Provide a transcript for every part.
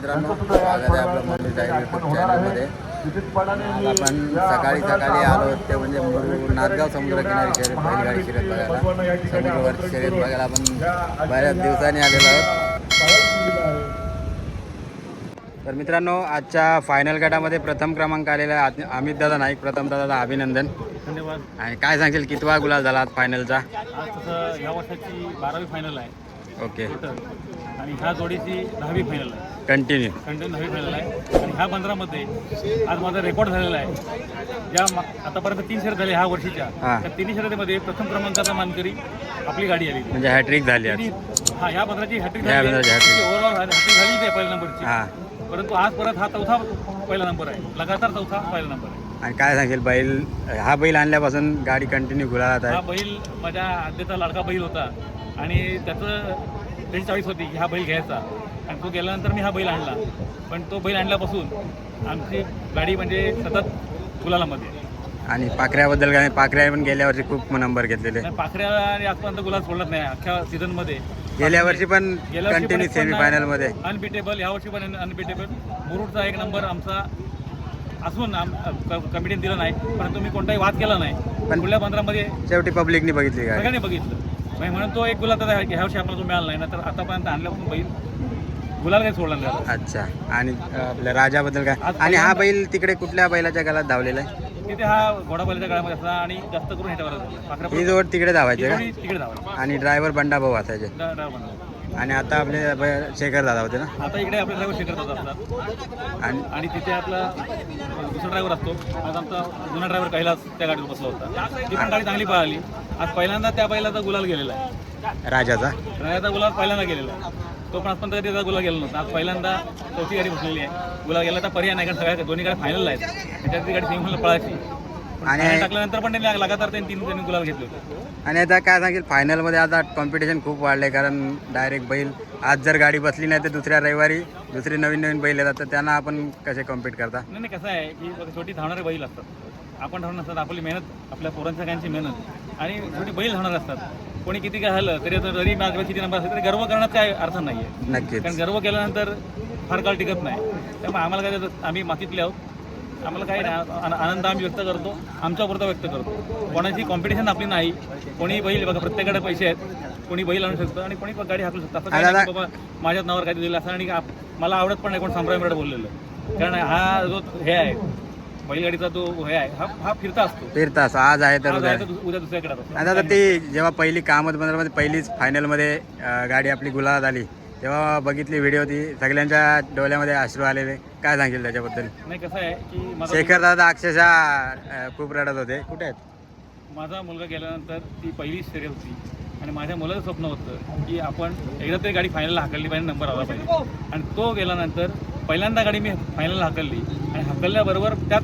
मित्रांनो स्वागत आहे आपलं मुरली साहेब यूट्यूब चॅनलमध्ये आज आपण सकाळी सकाळी आलो ते म्हणजे मुरु- नांदगाव समुद्रकिनारी शर्यत बैलगाडी शर्यत बघायला. समुद्रवरची शर्यत बघायला आपण बऱ्याच दिवसांनी आलेलो आहोत. तर मित्रांनो आजच्या फायनल गटामध्ये प्रथम क्रमांक आलेला अमित दादा नाईक प्रथम दादा अभिनंदन. धन्यवाद. आणि काय सांगशील कितवा गुलाल झाला आज फायनलचा ह्या वर्षाची बारावी फायनल आहे. ओके आणि ह्या जोडीची दहावी फायनल आहे. कंटिन्यू कंटिन्यू दहावी फायनल आहे. आणि ह्या पंधरामध्ये आज माझा रेकॉर्ड झालेला आहे. ज्या मा- आतापर्यंत तीन शर्यत झाल्या ह्या वर्षीच्या. हा. त्या तिन्ही शर्यतीमध्ये प्रथम क्रमांकाचा मानकरी आपली गाडी आली. म्हणजे हॅट्रिक झाली आज. तिन्ही- हा ह्या पंधराची हॅट्रिक ह्या hat-trick. ओव्हरऑल हॅट्रिक झाली आहे पहिल्या नंबरची हां. परंतु आज परत हा चौथा पहिला नंबर आहे. लगातार चौथा पहिला नंबर आहे. आणि काय सांगेल बैल हा बैल आणल्यापासून गाडी कंटिन्यू गुलालात हा आहे बैल माझ्या आद्याचा लाडका बैल होता. आणि त्याचं त्याची चॉईस होती की हा बैल घ्यायचा. आणि तो गेल्यानंतर मी हा बैल आणला. पण तो बैल आणल्यापासून आमची गाडी म्हणजे सतत गुलालामध्ये. आणि पाखऱ्याबद्दल काय? पाखऱ्या पण गेल्या वर्षी खूप नंबर घेतलेले. पाखऱ्या आणि आजपर्यंत गुलाल सोडत नाही. अख्ख्या सीझनमध्ये गेल्या वर्षी पण गेल्या वर्षी कंटिन्यू पण सेमी फायनलमध्ये अनबिटेबल ह्या वर्षी पण अनबिटेबल मुरुडचा एक नंबर आमचा असून आम कमिटीने दिला नाही. परंतु मी कोणताही वाद केला नाही. पण- पुढल्या पंधरामध्ये शेवटी पब्लिकनी बघितली गाडी. सगळ्यांनी बघितलं. म्हणजे म्हणून तो एक गुलाल तर ह्या वर्षी आपल्याला तो मिळाला नाही ना तर आतापर्यंत आणल्यापासून बैल. गुलाल काही सोडला नाही अच्छा. आणि आपल्या राजाबद्दल काय? आणि हा बैल तिकडे कुठल्या बैलाच्या गळात धावलेला आहे? तिथे हा घोडाबाईच्या काळामध्ये असला आणि जास्त करून ही जोड तिकडे धावायचे का? तिकडे आणि ड्रायव्हर बंडा भाऊ असायचे. ड्रायव्हर. आणि आता आपले शेखर दादा होते ना? आता इकडे आपले ड्रायव्हर शेखर दादा असतात. आणि? आणि तिथे आपला दुसरा ड्रायव्हर असतो. आज आमचा जुना ड्रायव्हर कैलास त्या गाडीवर बसला होता. ती पण गाडी चांगली पळाली. आज पहिल्यांदा त्या बैलाचा गुलाल गेलेला आहे. राजाचा? राजाचा गुलाल पहिल्यांदा गेलेला आहे. तो पण आजपर्यंत कधी त्याचा गुलाल गेला नव्हता. आज पहिल्यांदा चौथी गाडी बसलेली आहे. गुलाल गेला तर पर्याय नाही कारण सगळ्या दोन्ही गाडी फायनल आहेत. त्याच्यात ती गाडी सेमीफायनल पळायची. आणि- आणि टाकल्यानंतर पण त्यांनी लगातार त्यांनी तीन त्यांनी गुलाल घेतले होते. आणि आता काय सांगेल फायनलमध्ये आता कॉम्पिटिशन खूप वाढलं कारण डायरेक्ट बैल आज जर गाडी बसली नाही तर दुसऱ्या रविवारी दुसरे नवीन नवीन बैल येतात तर त्यांना आपण कसे कॉम्पीट करता? नाही नाही कसं आहे की बघा, शेवटी धावणारे बैल असतात. आपण धावणार असतात आपली मेहनत आपल्या पोरांच्या सगळ्यांची मेहनत. आणि शेवटी बैल धावणार असतात. कोणी किती काय झालं तरी आता जरी मागं किती नंबर असेल तरी गर्व करण्यात काय अर्थ नाही आहे नक्कीच. कारण गर्व केल्यानंतर फार काळ टिकत नाही. त्यामुळे आम्हाला काय आम्ही मातीतले आहोत. आम्हाला काही नाही. आन- आनंद आम्ही व्यक्त करतो. आमच्यापुरता व्यक्त करतो. कोणाची कॉम्पिटिशन आपली नाही. कोणी बैल बघा प्रत्येकाकडे पैसे आहेत. कोणी बैल आणू शकतं आणि कोणी गाडी हाकलू शकतं. असं काही नाही की बाबा माझ्याच नावावर काही दिलं असं आणि मला आवडत पण नाही कोण संभ्रमराट बोललेलं. कारण हा जो हे आहे बैलगाडीचा जो हे आहे हा हा फिरता असतो. आज आहे तर आज उद्या. आहे तर दु- उद्या दुसऱ्याकडे आता ती जेव्हा पहिली कामत बंदरमध्ये पहिलीच फायनलमध्ये गाडी आपली गुलाबात आली तेव्हा बघितली व्हिडिओ ती. सगळ्यांच्या डोळ्यामध्ये अश्रू आलेले. काय सांगेल त्याच्याबद्दल? नाही कसं आहे की माझा शेखर दादा अक्षरशः अं, खूप रडत होते. कुठे आहेत? माझा मुलगा गेल्यानंतर ती पहिली शर्यत होती. आणि माझ्या मुलाचं स्वप्न होतं की आपण एकदा तरी गाडी फायनलला हाकलली पाहिजे नंबर आला पाहिजे. आणि तो गेल्यानंतर पहिल्यांदा गाडी मी फायनलला हाकलली. आणि हाकलल्याबरोबर त्याच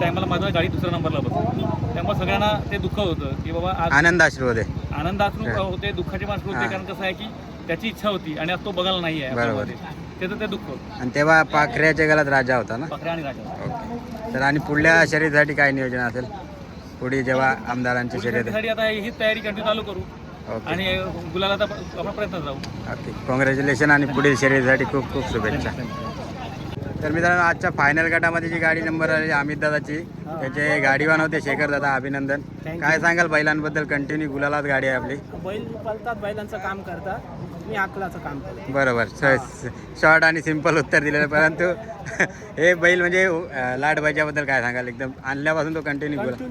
टायमाला माझा गाडी दुसऱ्या नंबरला बसली. त्यामुळे सगळ्यांना ते दुःख होतं की बाबा आज आनंद अश्रू होते. आनंदाश्रू होते दुःखाचे अश्रू होते. कारण कसं आहे की त्याची इच्छा होती आणि आज तो बघायला नाही आहे. बरोबर. आपल्यामध्ये. त्याचं ते दुःख होतं. आणि तेव्हा पाखऱ्याच्या गलात राजा होता ना? बकऱ्या आणि राजा ओके. तर आणि पुढल्या शर्यतीसाठी काय नियोजन असेल? पुढे जेव्हा आमदारांची शर्यत त्यासाठी आता हीच तयारी कंटिन्यू चालू करू. ओके. आणि गुलाला आपण प्रयत्न जाऊ. ओके. कॉंग्रॅच्युलेशन आणि पुढील शर्यतीसाठी खूप खूप शुभेच्छा. तर मित्रांनो आजच्या फायनल गटामध्ये जी गाडी नंबर आली अमित दादाची त्याचे गाडीवान होते शेखर दादा अभिनंदन. काय सांगाल बैलांबद्दल? कंटिन्यू गुलालात गाडी आहे आपली. बैल पळतात बैलांचं काम करतात. मी अकलाचं काम करतो. बरोबर. शॉर्ट आणि सिंपल उत्तर दिलेलं परंतु हे बैल म्हणजे अं, लाडबाईच्याबद्दल काय सांगाल? एकदम आणल्यापासून तो कंटिन्यू ते.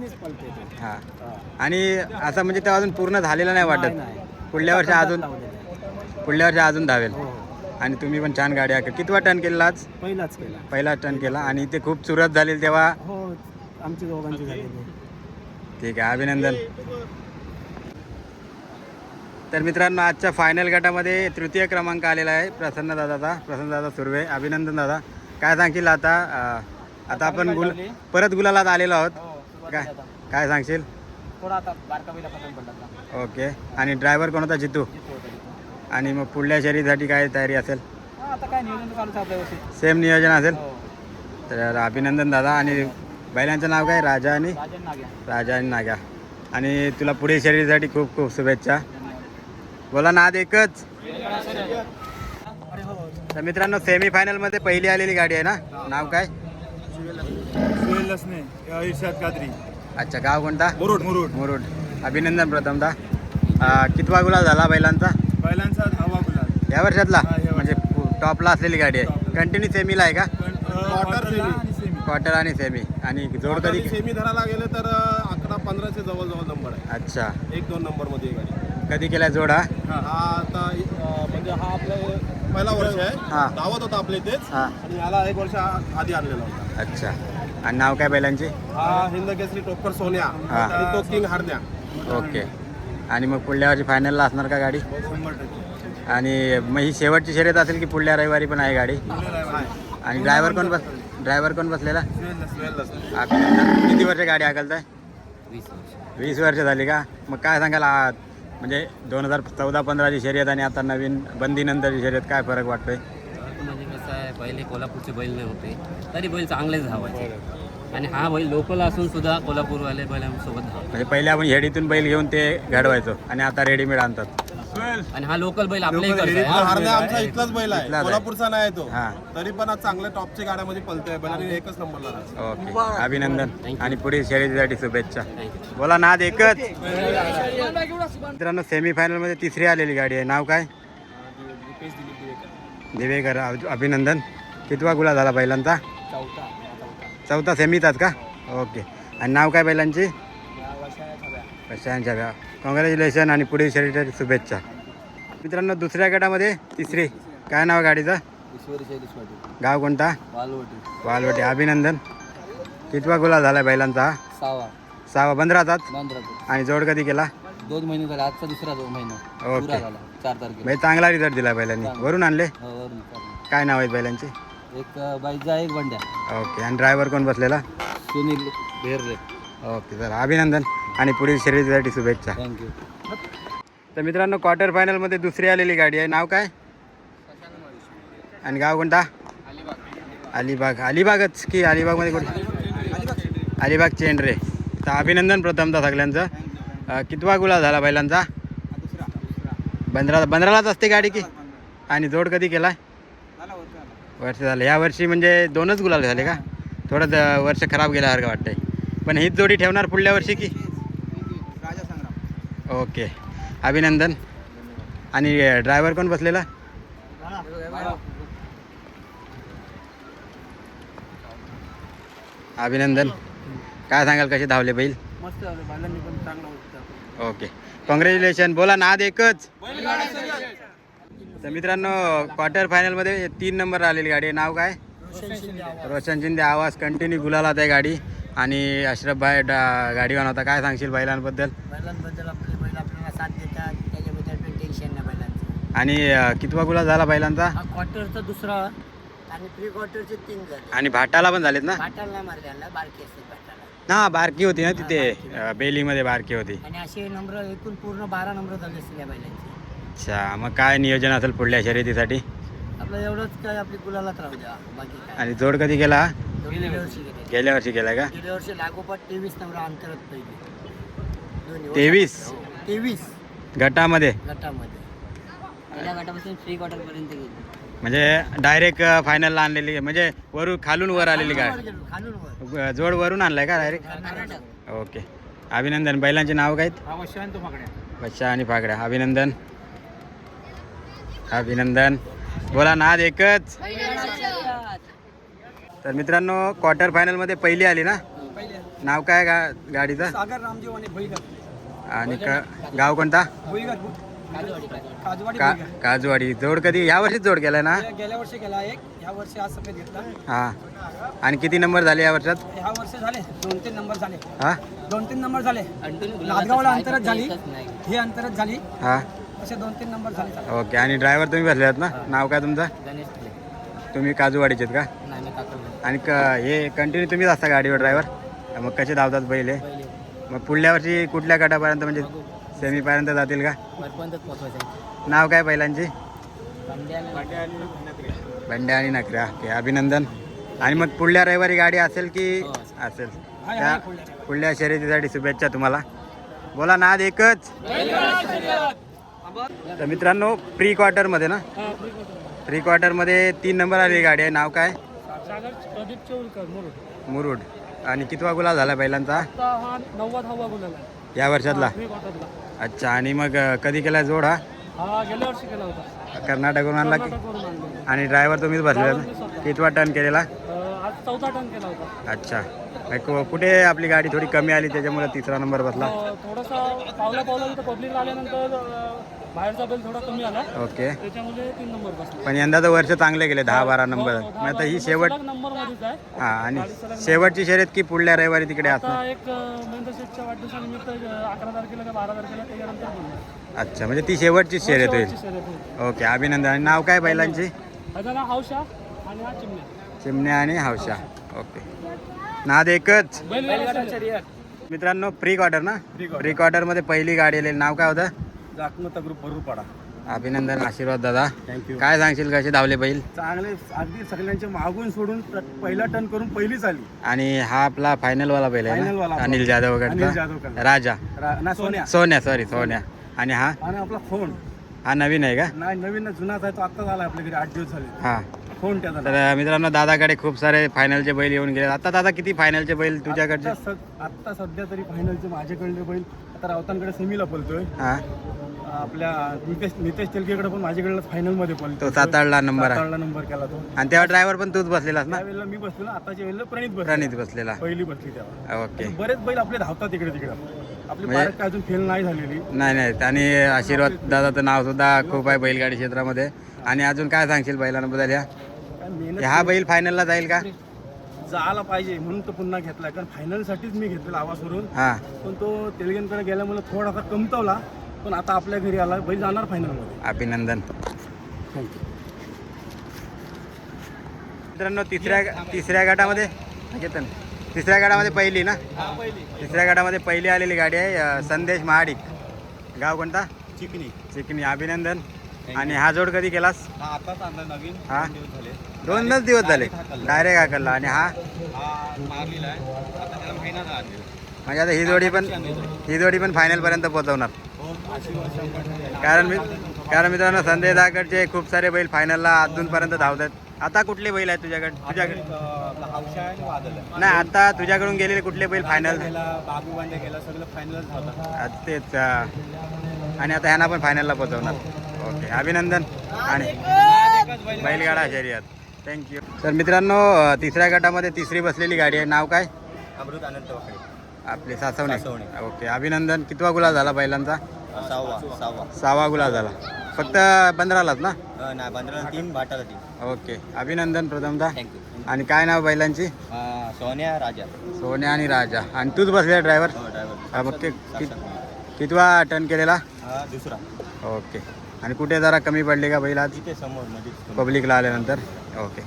हां. आणि असं म्हणजे तो अजून पूर्ण झालेला नाही वाटत. पुढल्या वर्षी अजून. पुढल्या वर्षी अजून धावेल. हो हो. आणि तुम्ही पण छान गाडी आखा. कितवा टर्न केला आज? पहिलाच केला. पहिला टर्न केला. आणि ते खूप चुरत झाली तेव्हा? हो आमची दोघांची झालेली ठीक आहे. अभिनंदन. तर मित्रांनो आजच्या फायनल गटामध्ये तृतीय क्रमांक आलेला आहे. प्रसन्न दादाचा प्रसन्न दादा सुर्वे अभिनंदन दादा. काय सांगशील आता? आता आपण गुल परत गुलालात आलेलो आहोत. काय काय सांगशील? ओके. आणि ड्रायव्हर कोण होता? जितू. आणि मग पुढल्या शर्यतीसाठी काय तयारी असेल? सेम नियोजन असेल? हो. तर अभिनंदन दादा. आणि बैलांचं नाव काय? राजा आणि राजा आणि नाग्या. आणि तुला पुढील शर्यतीसाठी खूप खूप शुभेच्छा. बोला नाद एकच. अरे हो तर मित्रांनो सेमी फायनलमध्ये पहिली आलेली गाडी आहे ना? नाव काय? सुहेल लसने इर्षाद कादरी अच्छा गाव कोणता? मुरुड मुरुड. मुरुड. अभिनंदन प्रथमता अं, कितवा गुलाल झाला बैलांचा? बैलांचा हवा गुलाल. या वर्षातला? म्हणजे टॉपला असलेली गाडी आहे. कंटिन्यू सेमीला आहे का? क्वार्टर सेमी क्वार्टर आणि सेमी आणि जोड कधी सेमी धरायला गेले तर अकरा पंधराचे जवळ जवळ नंबर आहे. अच्छा. एक दोन नंबरमध्ये गाडी. कधी केला जोड? हा. आता म्हणजे हा आपला पहिला वर्ष आहे. हा. धावत होता आपल्या इथेच. हा. आणि याला एक वर्ष आ- आधी आणलेला होता. अच्छा. आणि नाव काय बैलांची हा हिंद केसरी सोन्या. हा. आणि तो किंग हरण्या. ओके. आणि मग पुढल्या वर्षी फायनलला असणार का गाडी? शंभर टक्के. आणि मग ही शेवटची शर्यत असेल की पुढल्या रविवारी पण आहे गाडी? आहे. आणि ड्रायव्हर कोण बस ड्रायव्हर कोण बसलेला. किती वर्ष गाडी हाकलताय? वीस वर्ष झाली का? मग काय सांगाल? आ- म्हणजे दोन हजार चौदा पंधराची शर्यत आणि आता नवीन बंदीनंतरची शर्यत काय फरक वाटतोय? म्हणजे कसं आहे पहिले कोल्हापूरचे बैल नाही होते तरी बैल चांगलेच धावायचे. आणि हा बैल लोकल असून सुद्धा कोल्हापूरवाले बैलांसोबत धावतो म्हणजे पहिले आपण हेडीतून बैल घेऊन ते घडवायचो आणि आता रेडीमेड आणतात. आणि हा लोकल बैल आपल्या इकडचा आहे. हरण्या आमचा इथलाच बैल आहे. इथलाच आहे. कोल्हापूरचा नाही तो. हा. तरी पण आज चांगल्या टॉपच्या गाड्यामध्ये पलतोय बैलाने एकच नंबरला. ओके. अभिनंदन. आणि पुढील शर्यतीसाठी शुभेच्छा. बोला नाद एकच. मित्रांनो सेमीफायनलमध्ये तिसरी आलेली गाडी आहे. नाव काय? दिवेकर. अभ- अभिनंदन. कितवा गुला झाला बैलांचा? चौथा. सेमीचाच का? ओके. आणि नाव काय बैलांची? कशांच्या कॉंग्रॅच्युलेशन आणि पुढील शर्यतीसाठी शुभेच्छा. मित्रांनो दुसऱ्या गटामध्ये तिसरी. काय नाव गाडीचं? गाव कोणता? वालवटी अभिनंदन. कितवा गुलाल झाला बैलांचा? सहावा. सहावा. बंधराचाच बांद्रा आणि जोड कधी केला? दोन महिने झाले. आजचा दुसरा दोन महिना. ओके. चार तारखेला. म्हणजे चांगला रिझल्ट दिला बैलांनी. वरून आणले? हो. काय नाव आहेत बैलांचे? एक अं, बाईजा एक बंड्या. ओके. आणि ड्रायव्हर कोण बसलेला? सुनील ओके सर अभिनंदन. आणि पुढील शर्यतीसाठी शुभेच्छा. थँक्यू तर मित्रांनो क्वार्टर फायनलमध्ये दुसरी आलेली गाडी आहे. नाव काय? आणि गाव कोणता? अलिबाग. अलिबागच की अलिबागमध्ये कुठे? अलिबाग चेंडरे. तर अभिनंदन प्रथमतः सगळ्यांचं. कितवा गुलाल झाला बैलांचा बंधरा बंधरालाच असते गाडी की? आणि जोड कधी केला वर्ष झालं. या वर्षी म्हणजे दोनच गुलाल झाले का? थोडं वर्ष खराब गेल्यासारखं वाटतंय. पण हीच जोडी ठेवणार पुढल्या वर्षी की? ओके. अभिनंदन. आणि ड्रायव्हर कोण बसलेला? अभिनंदन. काय सांगाल कसे धावले बैल? ओके. कॉंग्रॅच्युलेशन बोला नाद एकच. तर मित्रांनो क्वार्टर फायनलमध्ये तीन नंबर आलेली गाडी. नाव काय? रोशन शिंदे. आवाज कंटिन्यू गुलाला आहे गाडी. आणि अशरफ भाई गाडीवान होता. काय सांगशील बैलांबद्दल बैलांबद्दल आपले बैल आपल्याला साथ देतात त्याच्याबद्दल पण टेन्शन नाही बैलांचं आणि कितवा गुलाल झाला बैलांचा हा क्वार्टरचा दुसरा आणि प्री क्वार्टरचे तीन झाले. आणि भाटाला पण झालेत ना? भाटाला नाही मारले यांना बारकी असते भाटाला. हा बारकी होती ना तिथे बेलीमध्ये बारकी होती. आणि असे नंबर एकूण पूर्ण बारा नंबर झाले असतील या बैलांचे. अच्छा मग काय नियोजन असेल पुढल्या शर्यतीसाठी? आपलं एवढंच काय आपली गुलालात राहू द्या बाकी काय. आणि जोड कधी केला? गेल्या वर्षी गेले गेल्या वर्षी केला का? गेल्या वर्षी लागोपाठ तेवीस नंबर अंतरात पहिले. दोन्ही तेवीस? हो, तेवीस. गटामध्ये? गटामध्ये. पहिल्या गटापासून फ्री क्वार्टर पर्यंत गेली. म्हणजे डायरेक्ट फायनलला आणलेली म्हणजे वरून खालून वर आलेली खालून वर जोड वरून आणलाय का डायरेक्ट कर्नाटक. ओके. अभिनंदन. बैलांचे नाव काय? अवश्य आणि तो मागण्या बच्चा आणि फाकड्या अभिनंदन. अभिनंदन. बोला नाद एकच. तर मित्रांनो क्वार्टर फायनलमध्ये पहिली आली ना? नाव काय गा गाडीचं? सागर आणि का गाव कोणता? काजवाडी का काजवाडी. जोड कधी? ह्या वर्षीच जोड केलाय ना? गेल्या वर्षी गेला एक ह्या वर्षी आज सफेद घेतला. हा. आणि किती नंबर झाले या वर्षात? ह्या वर्षी झाले दोन तीन नंबर झाले. हा? दोन तीन नंबर झाले. नादगावला काय अंतरात झाली. हे अंतरात झाली. हा. असे दोन तीन नंबर झाले. ओके. आणि ड्रायव्हर तुम्ही बसले आहात ना नाव काय तुमचं? गणेश. तुम्ही काजूवाडीचे आहेत का? नाही मी काकड आणि क हे कंटिन्यू तुम्हीच असता गाडीवर ड्रायव्हर? मग कसे धावतात पहिले? पहिले. मग पुढल्या वर्षी कुठल्या गटापर्यंत म्हणजे सेमीपर्यंत जातील का? वरपर्यंतच पोहोचवायचं नाव काय बैलांची बंड्या बंड्या आणि नकऱ्या ओके अभिनंदन. आणि मग पुढल्या रविवारी गाडी असेल की हो, असेल. त्या पुढल्या शर्यतीसाठी शुभेच्छा तुम्हाला. बोला नाद एकच. तर मित्रांनो प्री क्वार्टरमध्ये ना प्री क्वार्टरमध्ये तीन नंबर आली गाडी आहे. नाव काय? सागर प्रदीप चौलकर मुरुड. मुरुड. आणि कितवा गुलाल झाला बैलांचा आता हा नव्वद हवा बोलायला या वर्षातला. अच्छा आणि मग कधी केला जोड हा? गेल्या वर्षी केला होता. कर्नाटकवरून आणला की. आणि ड्रायव्हर तुम्हीच ना कितवा टर्न केलेला? चौथा टन केला होता. अच्छा. कुठे आपली गाडी थोडी कमी आली त्याच्यामुळे तिसरा नंबर बसला? थोडासा पावला पावला पब्लिक आल्यानंतर बाहेरचा बेल थोडा कमी आला. ओके. त्याच्यामुळे तीन नंबर बसला. पण यंदा तर वर्ष चांगले गेले दहा बारा नंबर. हो, मग आता ही शेवट नंबर मध्येच आहे. हा आणि शेवटची शर्यत की पुढल्या रविवारी तिकडे असणार? आता एक अं, महेंद्र शेठच्या वाढदिवसानिमित्त अं, अकरा तारखेला का बारा तारखेला त्याच्यानंतर बोलणार अच्छा म्हणजे ती शेवटची शर्यत होईल. शेवटची शर्यत होईल. ओके अभिनंदन. आणि नाव काय बैलांची? ह्याचं नाव हौशा आणि हा चिमण्या. चिमण्या आणि हौशा ओके. नाद एकच. बैलगाडा शर्यत. मित्रांनो प्री क्वार्टर ना? प्री क्वार्टरमध्ये पहिली गाडी आलेली. नाव काय होतं? जाकमता ग्रुप भरूपाडा अभिनंदन आशीर्वाद दादा. थँक्यू काय सांगशील कसे धावले बैल? चांगले अगदी सगळ्यांचे मागून सोडून प्र- पहिला टर्न करून पहिलीच आली. आणि हा आपला फायनल वाला बैल आहे Final वाला ना आपला. अनिल जाधव अनिल गडचा जाधवकडचा. राजा. रा- ना सोन्या. सोन्या सॉरी सोन्या. आणि हा? आणि आपला फोन. हा नवीन आहे का? नाही नवीन जुनाच आहे तो आत्ताच आला आपल्या घरी आठ दिवस झाले. हा. फोन त्याचा तर मित्रांनो दादाकडे खूप सारे फायनलचे बैल येऊन गेले आता दादा किती फायनलचे बैल तुझ्याकडचे? सद- आत्ता सध्या तरी फायनलचे माझ्याकडले बैल. आता रावतांकडे सेमीला पलतोय हा. आपल्या नितेश नितेश तेलकेकडे पण माझ्याकडे फायनलमध्ये तो पलतो सातारला नंबर आहे. नंबर केला तो. आणि तेव्हा ड्रायव्हर पण तूच बसलेलास ना? त्यावेळेला मी बसलो ना आताच्या वेळेला प्रणित बसलो प्रणित बसलेला. पहिली बसली तेव्हा. ओके. बरेच बैल आपले धावतात इकडे तिकडे. आपली म्हणजे- अजून फेल नाही झालेली. नाही नाही. आणि आशीर्वाद दादाचं नाव सुद्धा खूप आहे बैलगाडी क्षेत्रामध्ये. आणि अजून काय सांगशील बैलांबद्दल मेहनत हा बैल फायनलला जाईल का? जायला पाहिजे म्हणून तो पुन्हा घेतला कारण फायनल साठीच मी घेतलेला आवाजवरून हा. पण तो तेलगणकडे गेल्यामुळे थोडासा कमतवला. पण आता आपल्या घरी आला. बैल जाणार फायनलमध्ये. अभिनंदन. मित्रांनो तिसऱ्या तिसऱ्या गटामध्ये घेतं ना. तिसऱ्या गटामध्ये पहिली ना? तिसऱ्या गटामध्ये पहिली आलेली गाडी आहे संदेश महाडिक. गाव कोणता? चिकनी. चिकणी अभिनंदन. आणि हा जोड कधी केलास? हा आताच आणला नवीन. हा? दिवस झाले. दोनच दिवस झाले. डायरेक्ट हाकलला आणि हा? म्हणजे आता ही जोडी पण ही जोडी पण फायनल पर्यंत पोहोचवणार. कारण मी कारण मित्रांनो संजय दाकडचे खूप सारे बैल फायनलला अजूनपर्यंत धावतात. आता कुठले बैल आहेत तुझ्याकडे? तुझ्याकडे नाही आता तुझ्याकडून गेलेले कुठले बैल फायनल तेच आणि आता ह्यांना पण फायनलला पोहोचवणार. ओके अभिनंदन. आणि बैलगाडा शर्यत. थँक्यू तर मित्रांनो तिसऱ्या गटामध्ये तिसरी बसलेली गाडी आहे. नाव काय? अमृत आनंद वाकडे. आपले सासवणे. ओके अभिनंदन. कितवा गुलाल झाला बैलांचा? सहावा सहावा. सहावा गुलाल झाला. फक्त पंधरालाच ना? नाही तीन ओके अभिनंदन प्रथमतः. थँक्यू आणि काय नाव बैलांची? सोन्या राजा. सोन्या आणि राजा. आणि तूच बसलेला ड्रायव्हर ड्रायव्हर मग ते कितवा टर्न केलेला? हा दुसरा. ओके. आणि कुठे जरा कमी पडली का बैल आज? समोर पब्लिकला आल्यानंतर? ओके.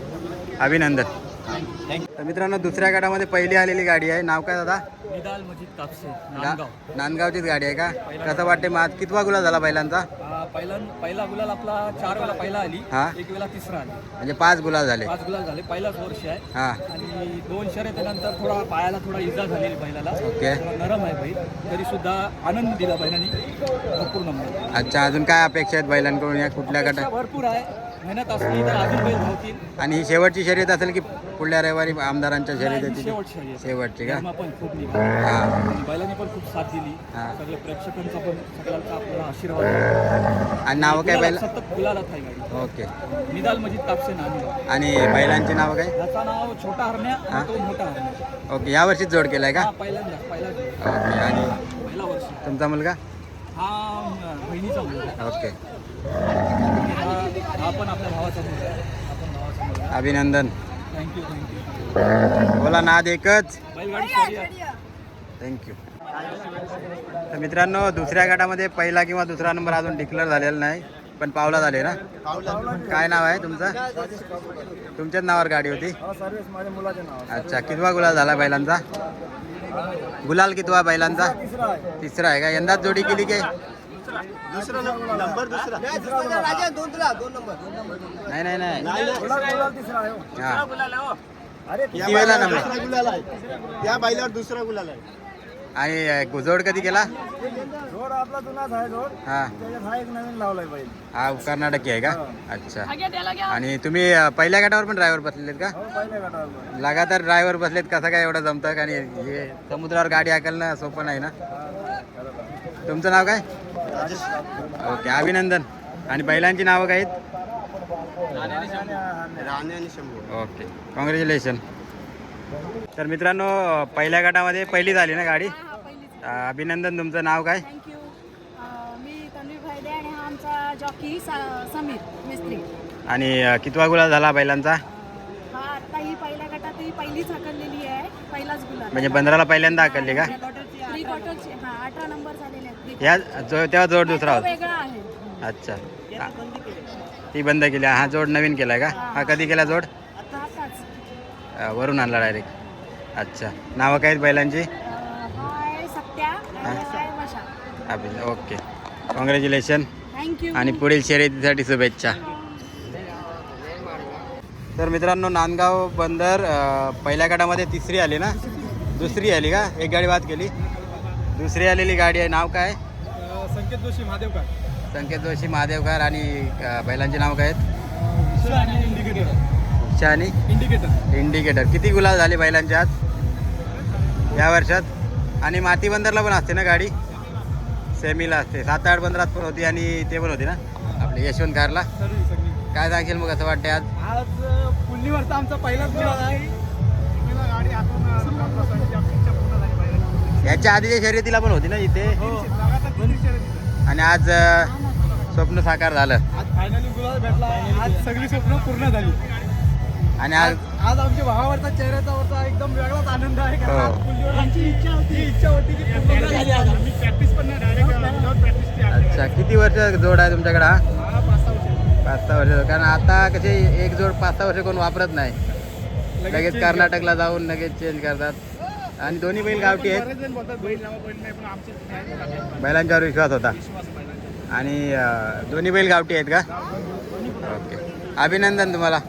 अभिनंदन. तर मित्रांनो दुसऱ्या गटामध्ये पहिली आलेली गाडी आहे. नाव काय दादा? निदाल मजीद कापसे ना- नांदगावचीच गाडी आहे का? कसं वाटते मग आज? कितवा गुलाल झाला आ, पहिला पहिला गुलाल आपला चार वेळा पहिला आली हा. एक वेळा तिसरा आली. म्हणजे पाच गुलाल झाले. पाच गुलाल झाले पहिलाच वर्ष आहे. हा. आणि दोन शर्यतीनंतर थोडा पायाला थोडा इजा झालेली बैलाला. ओके. नरम आहे बैल. तरी सुद्धा आनंद दिला बैलांनी. भरपूर नंबर अच्छा अजून काय अपेक्षा आहेत बैलांकडून या कुठल्या गटात भरपूर आहे. मेहनत असली तर अजून बैल धावतील. आणि ही शेवटची शर्यत असेल की पुढल्या रविवारी आमदारांच्या नाही, शर्यत ही शेवटची शर्यत. शेवटची का? धर्मा पण खूप निघाला. हा. आणि बैलांनी पण खूप साथ दिली. हा. सगळ्या प्रेक्षकांचा पण सगळ्यांचा आशीर्वाद. आणि नावं काय बैल? गुलालात सतत गुलालात आहे गाडी. ओके. निदाल मजीद कापसे नामी आणि बैलांची नावं काय? याचा नाव छोटा हरण्या हा. आणि तो मोठा हरण्या. ओके या वर्षीच जोड केलाय का? हा पहिल्यांदा पहिला ओके आणि? पहिला वर्ष. तुमचा मुलगा? हा अं, बहिणीचा मुलगा. ओके. आपल्या भावाचा अभिनंदन. थँक्यू थँक्यू बोला नाद एकच. थँक्यू तर मित्रांनो दुसऱ्या गटामध्ये पहिला किंवा दुसरा नंबर अजून डिक्लेअर झालेला नाही पण पावला झाले ना? काय नाव आहे तुमचं? तुमच्याच नावावर गाडी होती? अच्छा कितवा गुलाल झाला बैलांचा? गुलाल कितवा बैलांचा? तिसरा आहे तिसरा आहे का? यंदाच जोडी केली काय दुसरा नंबर दुसरा नाही नाही नाही तिसरा आहे हो. हा. अरे किती नंबर? दुसरा गुलाल आहे. त्या दुसरा गुलाल आहे. आणि अं, जोड कधी केला? जोड आपला जुनाच आहे जोड. हा. त्याच्यात हा एक नवीन लावलाय बैल हा कर्नाटकी आहे का? अच्छा. आणि तुम्ही अं, पहिल्या गटावर पण ड्रायव्हर बसलेत का? हो पहिल्या गटावर. लगातार ड्रायव्हर बसलेत कसं काय एवढं जमतं आणि हे समुद्रावर गाडी हाकलणं सोपं नाही ना? तुमचं नाव काय? ओके अभिनंदन. आणि बैलांची नावं काय आहेत? ओके कॉंग्रॅच्युलेशन तर मित्रांनो पहिल्या गटामध्ये पहिली झाली ना गाडी? अभिनंदन तुमचं नाव काय? आणि हा आमचा जॉकी स- समीर मिस्त्री. आणि अं, कितवा गुलाल झाला बैलांचा? हा ही ही म्हणजे बंदराला पहिल्यांदा हाकलली का? प्री क्वार्टरची हा अठरा नंबर झालेले आहेत या जो तेव्हा जोड दुसरा होता. वेगळा आहे. अच्छा. हा. ती बंद केली. हा जोड नवीन केलाय का? हा. कधी केला जोड? अं, वरून आणला डायरेक्ट. अच्छा. नावं काय आहेत बैलांची? अं, हा आहे सत्या आणि हा. आहे वशा अभि ओके. कॉंग्रॅच्युलेशन थँक्यू आणि पुढील शर्यतीसाठी शुभेच्छा. तर मित्रांनो नांदगाव बंदर अं, पहिल्या गटामध्ये तिसरी आली ना? दुसरी आली का? एक गाडी बाद केली. दुसरी आलेली गाडी आहे. नाव काय? संकेत जोशी महादेव का संकेत जोशी महादेवकर आणि अं, बैलांची नाव काय आहेत? इंडिकेटर उषा आणि इंडिकेटर इंडिकेटर किती गुलाल झाले बैलांचे आज? या वर्षात? आणि माती बंदरला पण असते ना गाडी? सेमीला असते. सात आठ बंदरात पण होती आणि ते पण होती ना? आपले यशवंत कारला सर्व सगळी काय सांगशील मग असं वाटते आज? आज पुल्लीवरचा आमचा पहिलाच गुलाल आहे. गाडी याच्या आधीच्या शर्यतीला पण होती ना इथे? हो. आणि आज स्वप्न साकार झालं. आज फायनली गुलाल भेटला. आज सगळी स्वप्न पूर्ण झाली. आणि आज आज आमच्या भावावरचा चेहऱ्याचा वरचा एकदम वेगळाच आनंद आहे. हो. आज आमची इच्छा होती. इच्छा होती की पूर्ण झाली आज. आम्ही प्रॅक्टिस पण नाही डायरेक्ट प्रॅक्टिस अच्छा किती वर्ष जोड आहे तुमच्याकडे हा? पाच सहा वर्ष. पाच सहा वर्ष. कारण आता कसे एक जोड पाच सहा वर्ष कोण वापरत नाही. लगेच कर्नाटकला जाऊन लगेच चेंज करतात. आणि दोन्ही बैल गावठी आहेत. बैलांच्यावर विश्वास होता. आणि दोन्ही बैल गावठी आहेत का? ओके. अभिनंदन तुम्हाला.